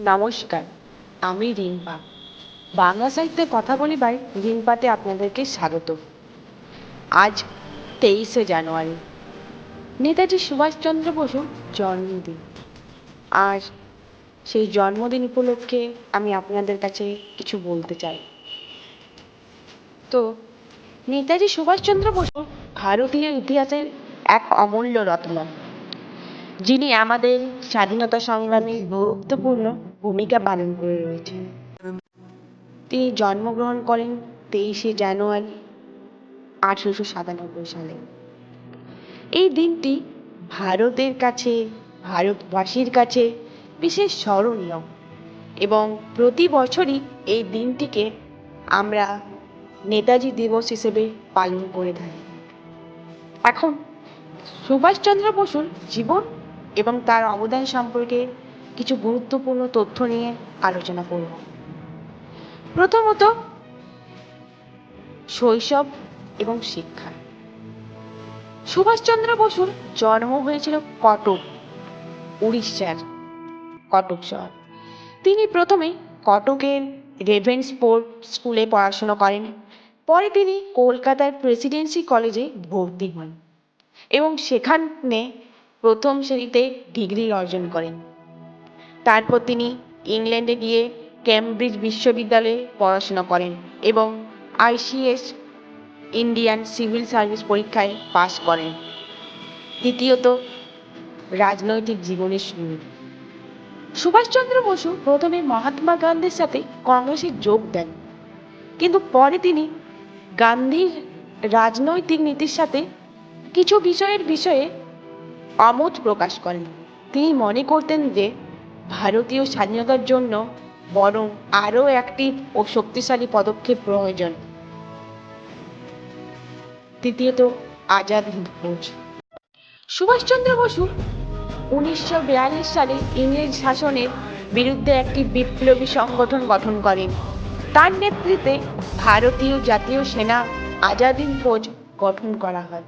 নমস্কার আমি রিম্পা। বাংলা সাহিত্যে কথা বলি বাই রিম্পাতে আপনাদেরকে স্বাগত। আজ তেইশে জানুয়ারি। নেতাজি সুভাষচন্দ্র বসুর জন্মদিন। আর সেই জন্মদিন উপলক্ষে আমি আপনাদের কাছে কিছু বলতে চাই। তো, নেতাজি সুভাষচন্দ্র বসু ভারতীয় ইতিহাসের এক অমূল্য রত্ন, যিনি আমাদের স্বাধীনতা সংগ্রামে গুরুত্বপূর্ণ ভূমিকা পালন করে রয়েছেন তিনি জন্মগ্রহণ করেন তেইশে জানুয়ারি আঠেরোশো সাতানব্বই সালে। এই দিনটি ভারতের কাছে, ভারতবাসীর কাছে বিশেষ স্মরণীয় এবং প্রতি বছরই এই দিনটিকে আমরা নেতাজি দিবস হিসেবে পালন করে থাকি। এখন সুভাষচন্দ্র বসুর জীবন এবং তার অবদান সম্পর্কে কিছু গুরুত্বপূর্ণ তথ্য নিয়ে আলোচনা করব। প্রথমত, শৈশব এবং শিক্ষা। সুভাষচন্দ্র বসুর জন্ম হয়েছিল কটক, উড়িষ্যার কটক শহর। তিনি প্রথমে কটকের রেভেন্সপোর্ট স্কুলে পড়াশোনা করেন। পরে তিনি কলকাতার প্রেসিডেন্সি কলেজে ভর্তি হন এবং সেখানে প্রথম শ্রেণীতে ডিগ্রি অর্জন করেন। তারপর তিনি ইংল্যান্ডে গিয়ে ক্যামব্রিজ বিশ্ববিদ্যালয়ে পড়াশোনা করেন এবং আইসিএস ইন্ডিয়ান সিভিল সার্ভিস পরীক্ষায় পাশ করেন। দ্বিতীয়ত, রাজনৈতিক জীবনের শুরু। সুভাষচন্দ্র বসু প্রথমে মহাত্মা গান্ধীর সাথে কংগ্রেসে যোগ দেন। কিন্তু পরে তিনি গান্ধীর রাজনৈতিক নীতির সাথে কিছু বিষয়ের বিষয়ে অমত প্রকাশ করেন। তিনি মনে করতেন যে ভারতীয় স্বাধীনতার জন্য বরং আরও একটি ও শক্তিশালী পদক্ষেপ প্রয়োজন। তৃতীয়ত, আজাদ ফৌজ। সুভাষচন্দ্র বসু উনিশশো বিয়াল্লিশ সালে ইংরেজ শাসনের বিরুদ্ধে একটি বিপ্লবী সংগঠন গঠন করেন। তার নেতৃত্বে ভারতীয় জাতীয় সেনা আজাদ ফৌজ গঠন করা হয়,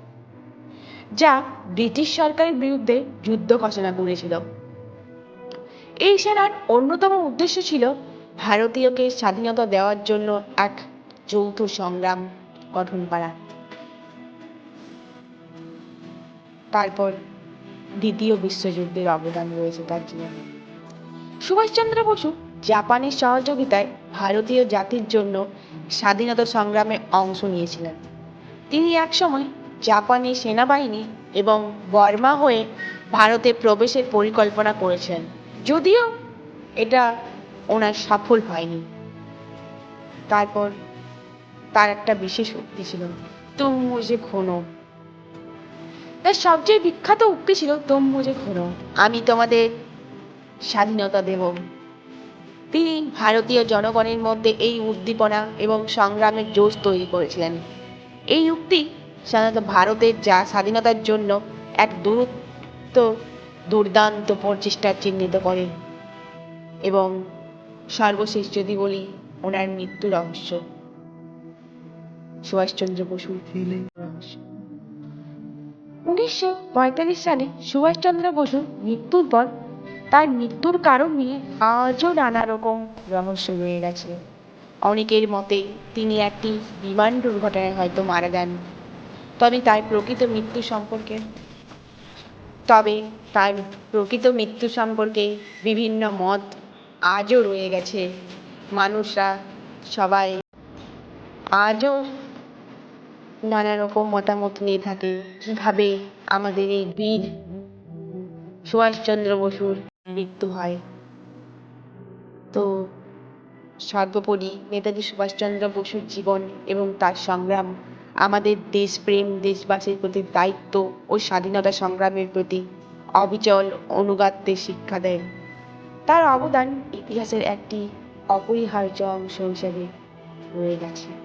যা ব্রিটিশ সরকারের বিরুদ্ধে যুদ্ধ ঘোষণা করেছিল। এই সেনার অন্যতম উদ্দেশ্য ছিল ভারতীয়কে স্বাধীনতা দেওয়ার জন্য এক যৌথ সংগ্রাম গঠন করা। তারপর দ্বিতীয় বিশ্বযুদ্ধের অবদান রয়েছে তার জীবনে। সুভাষচন্দ্র বসু জাপানের সহযোগিতায় ভারতীয় জাতির জন্য স্বাধীনতা সংগ্রামে অংশ নিয়েছিলেন। তিনি একসময় জাপানি সেনাবাহিনী এবং বর্মা হয়ে ভারতে প্রবেশের পরিকল্পনা করেছেন যদিও এটা ওনার সফল হয়নি। তারপর তার একটা বিশেষ উক্তি ছিল তুম মুঝে খোনো তার সবচেয়ে বিখ্যাত উক্তি ছিল তুম মুঝে খোনো আমি তোমাদের স্বাধীনতা দেব। তিনি ভারতীয় জনগণের মধ্যে এই উদ্দীপনা এবং সংগ্রামের জোশ তৈরি করেছিলেন। এই উক্তি সাধারণত ভারতের যা স্বাধীনতার জন্য এক দূরত্ব দুর্দান্ত প্রচেষ্টা চিহ্নিত করে এবং সর্বশেষ যদি বলি ওনার মৃত্যু রহস্য। সুভাষচন্দ্র বসুর রহস্য। উনিশশো পঁয়তাল্লিশ সালে সুভাষচন্দ্র বসুর মৃত্যুর পর তার মৃত্যুর কারণ নিয়ে আজও নানা রকম রহস্য রয়ে গেছে। অনেকের মতে তিনি একটি বিমান দুর্ঘটনায় হয়তো মারা যান। তবে তার প্রকৃত মৃত্যু সম্পর্কে তবে তার প্রকৃত মৃত্যু সম্পর্কে বিভিন্ন মত আজও রয়ে গেছে। মানুষরা সবাই আজও নানা রকম মতামত নিয়ে থাকে। কীভাবে আমাদের এই বীর সুভাষচন্দ্র বসুর মৃত্যু হয়? তো সর্বোপরি নেতাজি সুভাষচন্দ্র বসুর জীবন এবং তার সংগ্রাম আমাদের দেশপ্রেম দেশবাসীর প্রতি দায়িত্ব ও স্বাধীনতা সংগ্রামের প্রতি অবিচল অনুগাত্যের শিক্ষা দেয়। তার অবদান ইতিহাসের একটি অপরিহার্য অংশ হিসেবে রয়ে গেছে।